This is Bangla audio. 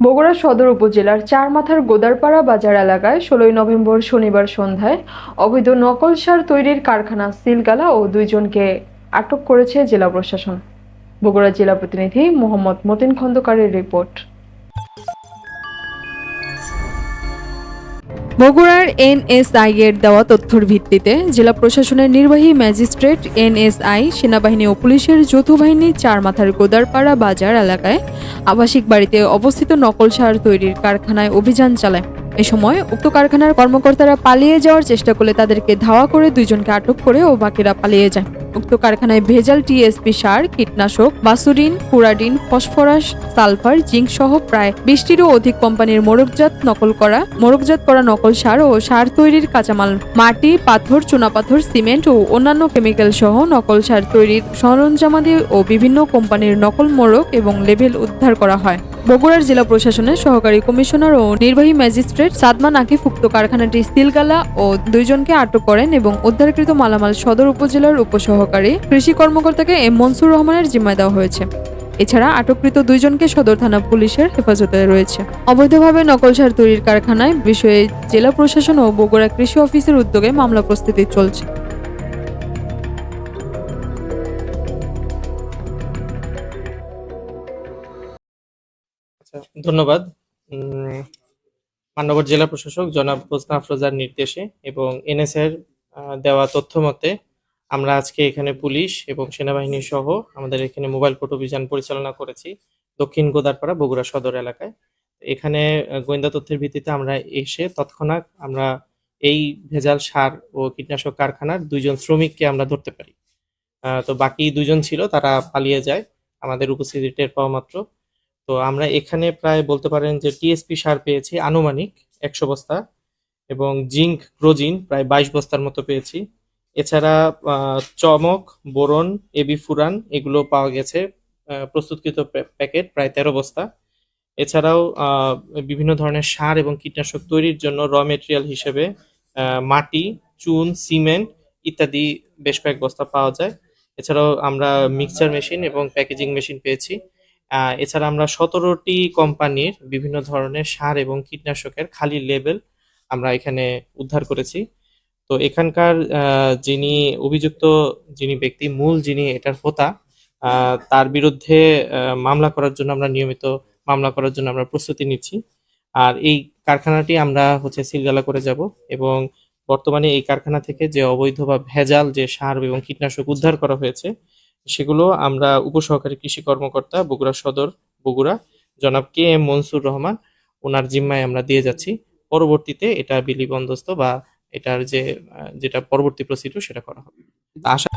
বগুড়া সদর উপজেলার চারমাথার গোদারপাড়া বাজার এলাকায় ষোলোই নভেম্বর শনিবার সন্ধ্যায় অবৈধ নকল সার তৈরির কারখানা সিলগালা ও দুইজনকে আটক করেছে জেলা প্রশাসন। বগুড়া জেলা প্রতিনিধি মোহাম্মদ মতিন খন্দকারের রিপোর্ট। বগুড়ার এনএসআই এর দেওয়া তথ্যের ভিত্তিতে জেলা প্রশাসনের নির্বাহী ম্যাজিস্ট্রেট এনএসআই, সেনাবাহিনী ও পুলিশের যৌথ বাহিনী চার মাথার গোদারপাড়া বাজার এলাকায় আবাসিক বাড়িতে অবস্থিত নকল সার তৈরির কারখানায় অভিযান চালায়। এ সময় উক্ত কারখানার কর্মকর্তারা পালিয়ে যাওয়ার চেষ্টা করলে তাদেরকে ধাওয়া করে দুইজনকে আটক করে ও বাকিরা পালিয়ে যায়। উক্ত কারখানায় ভেজাল টিএসপি সার, কীটনাশক বাসুরিন পুরাডিন ফসফরাস, সালফার, জিঙ্ক সহ প্রায় বিশটিরও অধিক কোম্পানির মোড়কজাত নকল করা মোড়কজাত করা নকল সার ও সার তৈরির কাঁচামাল, মাটি, পাথর, চুনাপাথর, সিমেন্ট ও অন্যান্য কেমিক্যাল সহ নকল সার তৈরির সরঞ্জামাদি ও বিভিন্ন কোম্পানির নকল মোড়ক এবং লেভেল উদ্ধার করা হয়। বগুড়ার জেলা প্রশাসনের সহকারী কমিশনার ও নির্বাহী ম্যাজিস্ট্রেট সাদমান আকিফ উক্ত কারখানাটি সিলগালা ও দুইজনকে আটক করেন এবং উদ্ধারকৃত মালামাল সদর উপজেলার উপসহকারী কৃষি কর্মকর্তাকে এম মনসুর রহমানের জিম্মায় দেওয়া হয়েছে। এছাড়া আটককৃত দুইজনকে সদর থানা পুলিশের হেফাজতে রয়েছে। অবৈধভাবে নকল সার তৈরির কারখানায় বিষয়ে জেলা প্রশাসন ও বগুড়া কৃষি অফিসের উদ্যোগে মামলা প্রস্তুতি চলছে। আচ্ছা ধন্যবাদ। মান্যবর জেলা প্রশাসক জনাব হোসনা আফরোজার নির্দেশে এবং এনএসএর দেওয়া তথ্য মতে, আমরা আজকে এখানে পুলিশ এবং সেনাবাহিনী সহ আমাদের এখানে মোবাইল কোর্ট অভিযান পরিচালনা করেছি দক্ষিণ গোদারপাড়া বগুড়া সদর এলাকায়। এখানে গোয়েন্দা তথ্যের ভিত্তিতে আমরা এসে তৎক্ষণাৎ আমরা এই ভেজাল সার ও কীটনাশক কারখানার দুইজন শ্রমিককে আমরা ধরতে পারি। তো বাকি দুজন ছিল, তারা পালিয়ে যায়। আমাদের উপস্থিতি টের পাওয়া মাত্র। তো আমরা এখানে প্রায় বলতে পারেন যে টিএসপি সার পেয়েছি আনুমানিক একশো বস্তা এবং জিঙ্ক, ক্রোজিন প্রায় বাইশ বস্তার মতো পেয়েছি। এছাড়া চমক, বোরন, এবি ফুরান এগুলো পাওয়া গেছে প্রস্তুতকৃত প্যা- প্যাকেট প্রায় তেরো বস্তা। এছাড়াও বিভিন্ন ধরনের সার এবং কীটনাশক তৈরির জন্য র মেটেরিয়াল হিসেবে মাটি, চুন, সিমেন্ট ইত্যাদি বেশ কয়েক বস্তা পাওয়া যায়। এছাড়াও আমরা মিক্সচার মেশিন এবং প্যাকেজিং মেশিন পেয়েছি। এছাড়া আমরা সতেরোটি কোম্পানির বিভিন্ন ধরনের সার এবং কীটনাশকের খালি লেবেল আমরা এখানে উদ্ধার করেছি। তো এখানকার যিনি অভিযুক্ত যিনি ব্যক্তি, মূল যিনি এটার হোতা তার বিরুদ্ধে মামলা করার জন্য আমরা নিয়মিত মামলা করার জন্য আমরা প্রস্তুতি নিচ্ছি। আর এই কারখানাটি আমরা হচ্ছে সিলগালা করে যাব এবং বর্তমানে এই কারখানা থেকে যে অবৈধ বা ভেজাল যে সার এবং কীটনাশক উদ্ধার করা হয়েছে সেগুলো আমরা উপসহকারী কৃষি কর্মকর্তা বগুড়া সদর, বগুড়া। জনাব কে এম মনসুর রহমান, ওনার জিম্মায় আমরা দিয়ে যাচ্ছি। পরবর্তীতে এটা বিলি বন্দোবস্ত বা এটার যে যেটা পরবর্তী প্রসিডিউর সেটা করা হবে। আশা